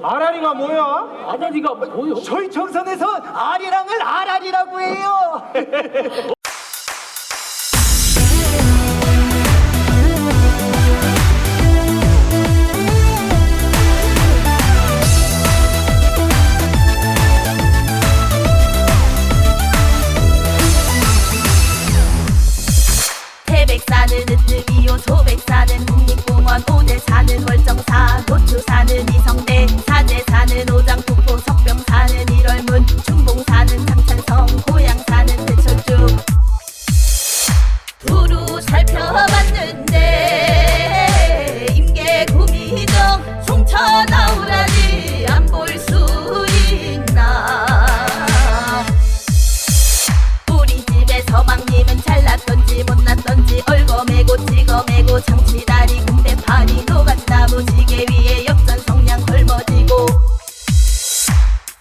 아라리가 뭐야? 아라리가 뭐요? 저희 정선에서 아리랑을 아라리라고 해요. 태백산은 으뜸이요 소백산은 살펴봤는데 임계구미동 송천아우라지 안볼 수 있나? 우리 집에 서방님은 잘났던지 못났던지 얼거매고 찍어매고 장치다리 군대파리 노각나무 지게 위에 역전 성냥 걸머지고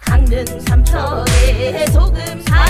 강릉 삼척에 소금 사